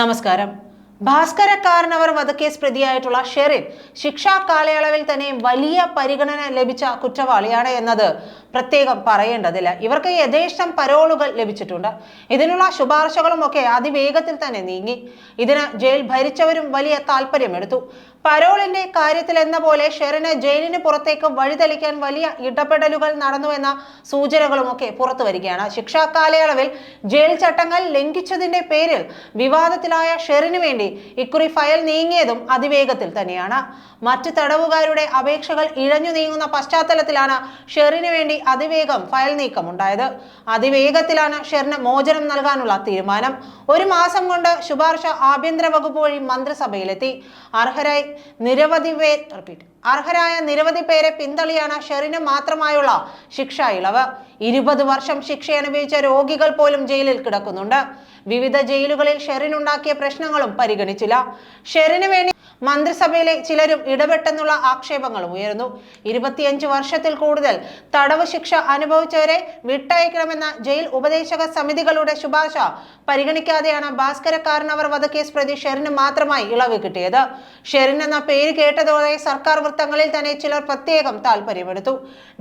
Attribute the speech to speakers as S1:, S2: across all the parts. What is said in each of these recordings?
S1: നമസ്കാരം. ഭാസ്കരക്കാരനവർ വധക്കേസ് പ്രതിയായിട്ടുള്ള ഷെറിൻ ശിക്ഷാ കാലയളവിൽ തന്നെ വലിയ പരിഗണന ലഭിച്ച കുറ്റവാളിയാണ് എന്നത്. പ്രത്യേകം പറയേണ്ടതില്ല. ഇവർക്ക് യഥേഷ്ടം പരോളുകൾ ലഭിച്ചിട്ടുണ്ട്. ഇതിനുള്ള ശുപാർശകളും ഒക്കെ അതിവേഗത്തിൽ തന്നെ നീങ്ങി. ഇതിന് ജയിൽ ഭരിച്ചവരും വലിയ താല്പര്യമെടുത്തു പരോളിന്റെ കാര്യത്തിൽ എന്ന പോലെ ഷെറിന് ജയിലിന് പുറത്തേക്ക് വഴിതെളിക്കാൻ വലിയ ഇടപെടലുകൾ നടന്നുവെന്ന സൂചനകളുമൊക്കെ പുറത്തു വരികയാണ്. ശിക്ഷാ കാലയളവിൽ ജയിൽ ചട്ടങ്ങൾ ലംഘിച്ചതിന്റെ പേരിൽ വിവാദത്തിലായ ഷെറിന് വേണ്ടി ഇക്കുറി ഫയൽ നീങ്ങിയതും അതിവേഗത്തിൽ തന്നെയാണ്. മറ്റ് തടവുകാരുടെ അപേക്ഷകൾ ഇഴഞ്ഞു നീങ്ങുന്ന പശ്ചാത്തലത്തിലാണ് ഷെറിന് വേണ്ടി അതിവേഗം ഫയൽ നീക്കം ഉണ്ടായത്. അതിവേഗത്തിലാണ് ഷെറിന് മോചനം നൽകാനുള്ള തീരുമാനം. ഒരു മാസം കൊണ്ട് ശുപാർശ ആഭ്യന്തര വകുപ്പ് വഴി മന്ത്രിസഭയിലെത്തി. അർഹരായി നിരവധി പേർ റിപ്പീറ്റ് അർഹരായ നിരവധി പേരെ പിന്തള്ളിയാണ് ഷെറിന് മാത്രമായുള്ള ശിക്ഷ ഇളവ്. ഇരുപത് വർഷം ശിക്ഷ അനുഭവിച്ച രോഗികൾ പോലും ജയിലിൽ കിടക്കുന്നുണ്ട്. വിവിധ ജയിലുകളിൽ ഷെറിനുണ്ടാക്കിയ പ്രശ്നങ്ങളും പരിഗണിച്ചില്ല. ഷെറിന് വേണ്ടി മന്ത്രിസഭയിലെ ചിലരും ഇടപെട്ടെന്നുള്ള ആക്ഷേപങ്ങളും ഉയരുന്നു. ഇരുപത്തിയഞ്ച് വർഷത്തിൽ കൂടുതൽ തടവ് ശിക്ഷ അനുഭവിച്ചവരെ വിട്ടയക്കണമെന്ന ജയിൽ ഉപദേശക സമിതികളുടെ ശുപാർശ പരിഗണിക്കാതെയാണ് ഭാസ്കരക്കാരനവർ വധക്കേസ് പ്രതി ഷെറിന് മാത്രമായി ഇളവ് കിട്ടിയത്. ഷെറിൻ എന്ന പേര് കേട്ടതോടെ സർക്കാർ വൃത്തങ്ങളിൽ തന്നെ ചിലർ പ്രത്യേകം താല്പര്യമെടുത്തു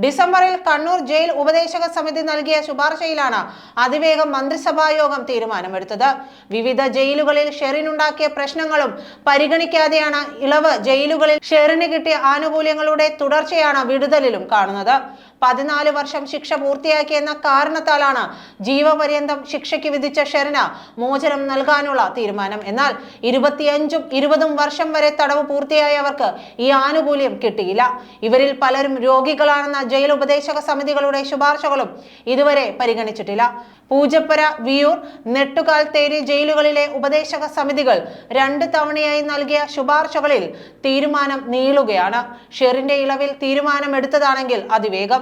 S1: ഡിസംബറിൽ കണ്ണൂർ ജയിൽ ഉപദേശക സമിതി നൽകിയ ശുപാർശയിലാണ് അതിവേഗം മന്ത്രിസഭായോഗം തീരുമാനമെടുത്തത്. വിവിധ ജയിലുകളിൽ ഷെറിൻ ഉണ്ടാക്കിയ പ്രശ്നങ്ങളും പരിഗണിക്കാതെയാണ് ഇളവ് ജയിലുകളിൽ ഷെറിന് കിട്ടിയ ആനുകൂല്യങ്ങളുടെ തുടർച്ചയാണ് വിടുതലിലും കാണുന്നത്. പതിനാല് വർഷം ശിക്ഷ പൂർത്തിയാക്കിയെന്ന കാരണത്താലാണ് ജീവപര്യന്തം ശിക്ഷയ്ക്ക് വിധിച്ച ഷെറിന് മോചനം നൽകാനുള്ള തീരുമാനം. എന്നാൽ ഇരുപത്തിയഞ്ചും ഇരുപതും വർഷം വരെ തടവ് പൂർത്തിയായവർക്ക് ഈ ആനുകൂല്യം കിട്ടിയില്ല. ഇവരിൽ പലരും രോഗികളാണെന്ന ജയിൽ ഉപദേശക സമിതികളുടെ ശുപാർശകളും ഇതുവരെ പരിഗണിച്ചിട്ടില്ല. പൂജപ്പുര വിയൂർ നെട്ടുകാൽ തേരി ജയിലുകളിലെ ഉപദേശക സമിതികൾ രണ്ട് തവണയായി നൽകിയ ശുപാർശകളിൽ തീരുമാനം നീളുകയാണ്. ഷെറിന്റെ ഇളവിൽ തീരുമാനമെടുത്തതാണെങ്കിൽ അതിവേഗം.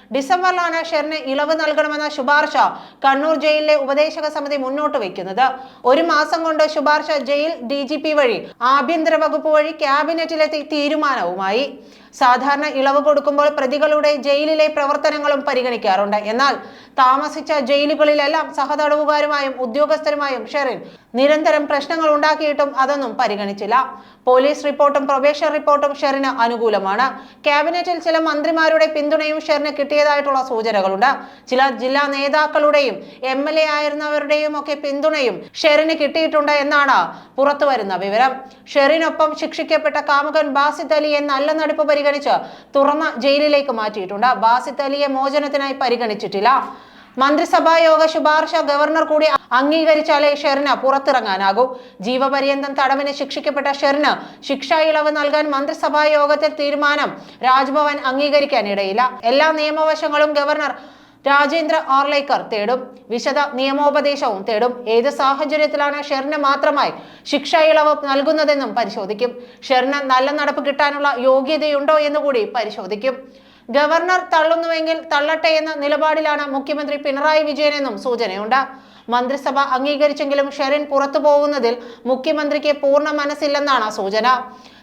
S1: ഡിസംബറിലാണ് ഷെറിന് ഇളവ് നൽകണമെന്ന ശുപാർശ കണ്ണൂർ ജയിലിലെ ഉപദേശക സമിതി മുന്നോട്ട് വയ്ക്കുന്നത് ഒരു മാസം കൊണ്ട് ശുപാർശ ജയിൽ ഡി ജി പി വഴി ആഭ്യന്തര വകുപ്പ് വഴി ക്യാബിനറ്റിലെത്തി തീരുമാനവുമായി. സാധാരണ ഇളവ് കൊടുക്കുമ്പോൾ പ്രതികളുടെ ജയിലിലെ പ്രവർത്തനങ്ങളും പരിഗണിക്കാറുണ്ട്. എന്നാൽ താമസിച്ച ജയിലുകളിലെല്ലാം സഹതടവുകാരുമായും ഉദ്യോഗസ്ഥരുമായും ഷെറിൻ നിരന്തരം പ്രശ്നങ്ങൾ ഉണ്ടാക്കിയിട്ടും അതൊന്നും പരിഗണിച്ചില്ല. പോലീസ് റിപ്പോർട്ടും പ്രൊബേഷൻ റിപ്പോർട്ടും ഷെറിന് അനുകൂലമാണ്. ക്യാബിനറ്റിൽ ചില മന്ത്രിമാരുടെ പിന്തുണയും ഷെറിന് കിട്ടിയതായിട്ടുള്ള സൂചനകളുണ്ട്. ചില ജില്ലാ നേതാക്കളുടെയും എം എൽ എ ആയിരുന്നവരുടെയും ഒക്കെ പിന്തുണയും ഷെറിന് കിട്ടിയിട്ടുണ്ട് എന്നാണ് പുറത്തു വരുന്ന വിവരം. ഷെറിനൊപ്പം ശിക്ഷിക്കപ്പെട്ട കാമുകൻ ബാസിദ് അലിയെ നല്ല നടിപ്പ് പരിഗണിച്ച് തുറന്ന ജയിലിലേക്ക് മാറ്റിയിട്ടുണ്ട്. ബാസിദ് അലിയെ മോചനത്തിനായി പരിഗണിച്ചിട്ടില്ല. മന്ത്രിസഭാ യോഗ ശുപാർശ ഗവർണർ കൂടി അംഗീകരിച്ചാലേ ഷെറിന് പുറത്തിറങ്ങാനാകൂ. ജീവപര്യന്തം തടവിന് ശിക്ഷിക്കപ്പെട്ട ഷെറിന് ശിക്ഷാ ഇളവ് നൽകാൻ മന്ത്രിസഭാ യോഗത്തിൽ തീരുമാനം രാജ്ഭവൻ അംഗീകരിക്കാനിടയില്ല. എല്ലാ നിയമവശങ്ങളും ഗവർണർ രാജേന്ദ്ര ആർലേക്കർ തേടും. വിശദ നിയമോപദേശവും തേടും. ഏത് സാഹചര്യത്തിലാണ് ഷെറിന് മാത്രമായി ശിക്ഷ ഇളവ് നൽകുന്നതെന്നും പരിശോധിക്കും. ഷെറിന് നല്ല നടപ്പ് കിട്ടാനുള്ള യോഗ്യതയുണ്ടോ എന്നുകൂടി പരിശോധിക്കും. ഗവർണർ തള്ളുന്നുവെങ്കിൽ തള്ളട്ടെ എന്ന നിലപാടിലാണ് മുഖ്യമന്ത്രി പിണറായി വിജയനെന്നും സൂചനയുണ്ട്. മന്ത്രിസഭ അംഗീകരിച്ചെങ്കിലും ഷെറിൻ പുറത്തു പോകുന്നതിൽ മുഖ്യമന്ത്രിക്ക് പൂർണ മനസ്സില്ലെന്നാണ് സൂചന.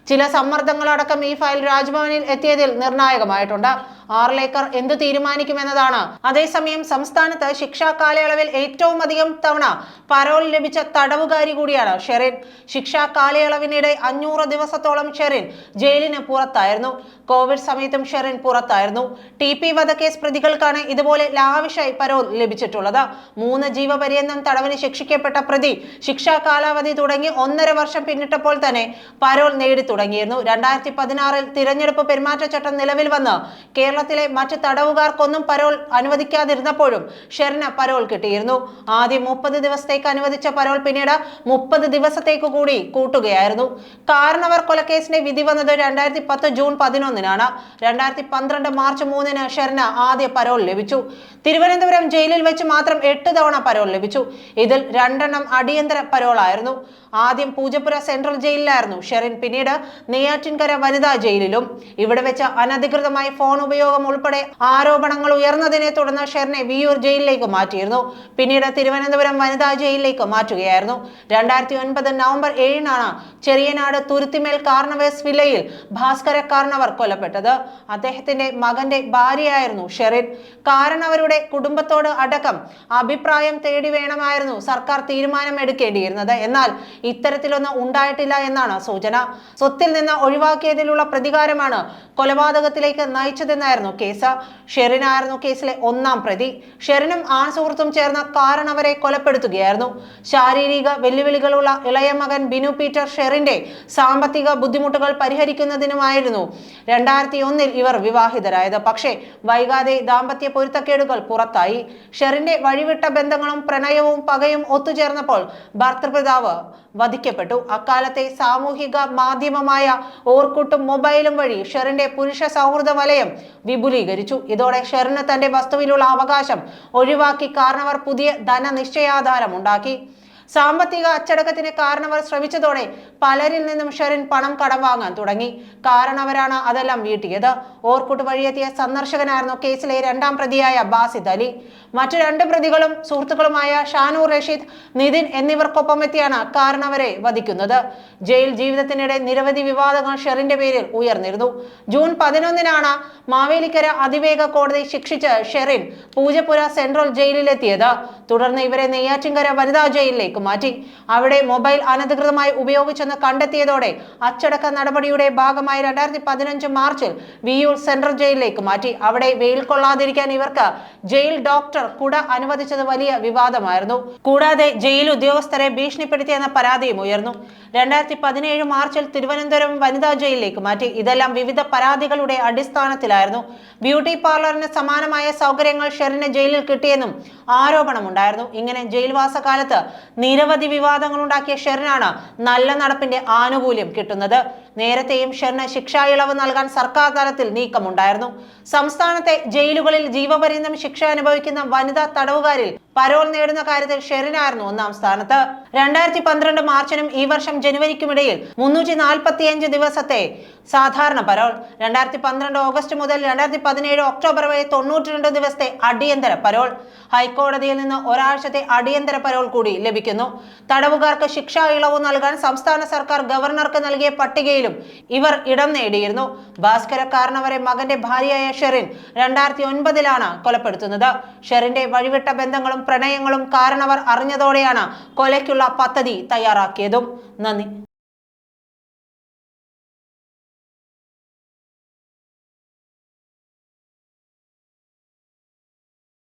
S1: ചില സമ്മർദ്ദങ്ങളടക്കം ഈ ഫയൽ രാജ്ഭവനിൽ എത്തിയതിൽ നിർണായകമായിട്ടുണ്ട്. ആർലേക്കർ എന്ത് തീരുമാനിക്കുമെന്നതാണ്. അതേസമയം സംസ്ഥാനത്ത് ശിക്ഷാ കാലയളവിൽ ഏറ്റവും അധികം തവണ പരോൾ ലഭിച്ച തടവുകാരി കൂടിയാണ് ഷെറിൻ. ശിക്ഷാ കാലയളവിനിടെ അഞ്ഞൂറ് ദിവസത്തോളം ഷെറിൻ ജയിലിന് പുറത്തായിരുന്നു. കോവിഡ് സമയത്തും ഷെറിൻ പുറത്തായിരുന്നു. ടി പി വധക്കേസ് പ്രതികൾക്കാണ് ഇതുപോലെ ലാവിഷായി പരോൾ ലഭിച്ചിട്ടുള്ളത്. മൂന്ന് ജീവപര്യന്തം തടവിന് ശിക്ഷിക്കപ്പെട്ട പ്രതി ശിക്ഷാ കാലാവധി തുടങ്ങി ഒന്നര വർഷം പിന്നിട്ടപ്പോൾ തന്നെ പരോൾ നേടി തുടങ്ങിയിരുന്നു രണ്ടായിരത്തി പതിനാറിൽ തിരഞ്ഞെടുപ്പ് പെരുമാറ്റച്ചട്ടം നിലവിൽ വന്ന് കേരളത്തിലെ മറ്റ് തടവുകാർക്കൊന്നും പരോൾ അനുവദിക്കാതിരുന്നപ്പോഴും ഷെറിന് പരോൾ കിട്ടിയിരുന്നു. ആദ്യം മുപ്പത് ദിവസത്തേക്ക് അനുവദിച്ച പരോൾ പിന്നീട് മുപ്പത് ദിവസത്തേക്ക് കൂടി കൂട്ടുകയായിരുന്നു. കാരണവർ കൊലക്കേസിന്റെ വിധി വന്നത് രണ്ടായിരത്തി പത്ത് ജൂൺ പതിനൊന്നിനാണ്. രണ്ടായിരത്തി പന്ത്രണ്ട് മാർച്ച് മൂന്നിന് ഷെറിന് ആദ്യ പരോൾ ലഭിച്ചു. തിരുവനന്തപുരം ജയിലിൽ വെച്ച് മാത്രം എട്ട് തവണ പരോൾ ലഭിച്ചു. ഇതിൽ രണ്ടെണ്ണം അടിയന്തര പരോളായിരുന്നു. ആദ്യം പൂജപ്പുര സെൻട്രൽ ജയിലിലായിരുന്നു ഷെറിൻ പിന്നീട് നെയ്യാറ്റിൻകര വനിതാ ജയിലിലും. ഇവിടെ വെച്ച് അനധികൃതമായി ഫോൺ ഉപയോഗം ഉൾപ്പെടെ ആരോപണങ്ങൾ ഉയർന്നതിനെ തുടർന്ന് ഷെറിനെ വിയൂർ ജയിലിലേക്ക് മാറ്റിയിരുന്നു. പിന്നീട് തിരുവനന്തപുരം വനിതാ ജയിലിലേക്ക് മാറ്റുകയായിരുന്നു. രണ്ടായിരത്തി ഒൻപത് നവംബർ ഏഴിനാണ് ചെറിയനാട് തുരുത്തിമേൽ കാർണവേസ് വില്ലയിൽ ഭാസ്കര കാർണവർ കൊല്ലപ്പെട്ടത്. അദ്ദേഹത്തിന്റെ മകന്റെ ഭാര്യയായിരുന്നു ഷെറിൻ. കാരണവരുടെ കുടുംബത്തോട് അടക്കം അഭിപ്രായം തേടി വേണമായിരുന്നു സർക്കാർ തീരുമാനം എടുക്കേണ്ടിയിരുന്നത് എന്നാൽ ഇത്തരത്തിലൊന്നും ഉണ്ടായിട്ടില്ല എന്നാണ് സൂചന. സ്വത്തിൽ നിന്ന് ഒഴിവാക്കിയതിലുള്ള പ്രതികാരമാണ് കൊലപാതകത്തിലേക്ക് നയിച്ചതെന്നായിരുന്നു കേസ് ഷെറിനായിരുന്നു കേസിലെ ഒന്നാം പ്രതി. ഷെറിനും ആൺ ചേർന്ന കാരൻ അവരെ കൊലപ്പെടുത്തുകയായിരുന്നു. ശാരീരിക വെല്ലുവിളികളുള്ള ഇളയ മകൻ ബിനു പീറ്റർ ഷെറിന്റെ സാമ്പത്തിക ബുദ്ധിമുട്ടുകൾ പരിഹരിക്കുന്നതിനുമായിരുന്നു രണ്ടായിരത്തി ഒന്നിൽ ഇവർ വിവാഹിതരായത്. പക്ഷേ വൈകാതെ ദാമ്പത്യ പൊരുത്തക്കേടുകൾ പുറത്തായി. ഷെറിന്റെ വഴിവിട്ട ബന്ധങ്ങളും പ്രണയവും പകയും ഒത്തുചേർന്നപ്പോൾ ഭർത്തൃപിതാവ് വധിക്കപ്പെട്ടു. അക്കാലത്തെ സാമൂഹിക മാധ്യമമായ ഓർക്കുട്ടും മൊബൈലും വഴി ഷെറിന്റെ പുരുഷ സൗഹൃദ വലയം വിപുലീകരിച്ചു. ഇതോടെ ഷെറിന് തന്റെ വസ്തുവിലുള്ള അവകാശം ഒഴിവാക്കി കാരണവർ പുതിയ ധനനിശ്ചയാധാരം ഉണ്ടാക്കി. സാമ്പത്തിക അച്ചടക്കത്തിന് കാരണവർ ശ്രമിച്ചതോടെ പലരിൽ നിന്നും ഷെറിൻ പണം കടം വാങ്ങാൻ തുടങ്ങി. കാരണവരാണ് അതെല്ലാം വീട്ടിയത്. ഓർക്കുട്ട് വഴിയെത്തിയ സന്ദർശകനായിരുന്നു കേസിലെ രണ്ടാം പ്രതിയായ ബാസിദ് അലി. മറ്റു രണ്ട് പ്രതികളും സുഹൃത്തുക്കളുമായ ഷാനൂർ റഷീദ് നിതിൻ എന്നിവർക്കൊപ്പം എത്തിയാണ് കാരണവരെ വധിക്കുന്നത്. ജയിൽ ജീവിതത്തിനിടെ നിരവധി വിവാദങ്ങൾ ഷെറിന്റെ പേരിൽ ഉയർന്നിരുന്നു. ജൂൺ പതിനൊന്നിനാണ് മാവേലിക്കര അതിവേഗ കോടതി ശിക്ഷിച്ച് ഷെറിൻ പൂജപ്പുര സെൻട്രൽ ജയിലിലെത്തിയത്. തുടർന്ന് ഇവരെ നെയ്യാറ്റിൻകര വനിതാ ജയിലിലേക്ക് മാറ്റി. അവിടെ മൊബൈൽ അനധികൃതമായി ഉപയോഗിച്ചെന്ന് കണ്ടെത്തിയതോടെ അച്ചടക്ക നടപടിയുടെ ഭാഗമായി രണ്ടായിരത്തി പതിനഞ്ച് മാർച്ചിൽ വിയൂർ സെൻട്രൽ ജയിലിലേക്ക് മാറ്റി. അവിടെ വെയിൽ കൊള്ളാതിരിക്കാൻ ഇവർക്ക് ജയിൽ ഡോക്ടർ കുട അനുവദിച്ചത് വലിയ വിവാദമായിരുന്നു. കൂടാതെ ജയിൽ ഉദ്യോഗസ്ഥരെ ഭീഷണിപ്പെടുത്തിയെന്ന പരാതിയും ഉയർന്നു. രണ്ടായിരത്തി പതിനേഴ് മാർച്ചിൽ തിരുവനന്തപുരം വനിതാ ജയിലിലേക്ക് മാറ്റി. ഇതെല്ലാം വിവിധ പരാതികളുടെ അടിസ്ഥാനത്തിലായിരുന്നു. ബ്യൂട്ടി പാർലറിന് സമാനമായ സൗകര്യങ്ങൾ ഷെറിന് ജയിലിൽ കിട്ടിയെന്നും ആരോപണമുണ്ടായിരുന്നു. ഇങ്ങനെ ജയിൽവാസ കാലത്ത് നിരവധി വിവാദങ്ങൾ ഉണ്ടാക്കിയ ഷെറിനാണ് നല്ല നടപ്പിന്റെ ആനുകൂല്യം കിട്ടുന്നത്. നേരത്തെയും ഷെറിന് ശിക്ഷാ ഇളവ് നൽകാൻ സർക്കാർ തലത്തിൽ നീക്കമുണ്ടായിരുന്നു. സംസ്ഥാനത്തെ ജയിലുകളിൽ ജീവപര്യന്തം ശിക്ഷ അനുഭവിക്കുന്ന വനിതാ തടവുകാരിൽ പരോൾ നേടുന്ന കാര്യത്തിൽ ഷെറിനായിരുന്നു ഒന്നാം സ്ഥാനത്ത്. രണ്ടായിരത്തി പന്ത്രണ്ട് മാർച്ചിനും ഈ വർഷം ജനുവരിക്കുമിടയിൽ മുന്നൂറ്റി നാൽപ്പത്തിയഞ്ച് ദിവസത്തെ സാധാരണ പരോൾ രണ്ടായിരത്തി പന്ത്രണ്ട് ഓഗസ്റ്റ് മുതൽ രണ്ടായിരത്തി പതിനേഴ് ഒക്ടോബർ വരെ തൊണ്ണൂറ്റി രണ്ട് ദിവസത്തെ അടിയന്തര പരോൾ. ഹൈക്കോടതിയിൽ നിന്ന് ഒരാഴ്ചത്തെ അടിയന്തര പരോൾ കൂടി ലഭിക്കുന്നു. തടവുകാർക്ക് ശിക്ഷാ ഇളവ് നൽകാൻ സംസ്ഥാന സർക്കാർ ഗവർണർക്ക് നൽകിയ പട്ടികയിലും ഇവർ ഇടം നേടിയിരുന്നു. ഭാസ്കര കാരണവരെ മകന്റെ ഭാര്യയായ ഷെറിൻ രണ്ടായിരത്തി ഒൻപതിലാണ് കൊലപ്പെടുത്തുന്നത്. ഷെറിന്റെ വഴിവിട്ട ബന്ധങ്ങളും പ്രണയങ്ങളും കാരണവർ അറിഞ്ഞതോടെയാണ് കൊലയ്ക്കുള്ള പദ്ധതി തയ്യാറാക്കിയതും. നന്ദി.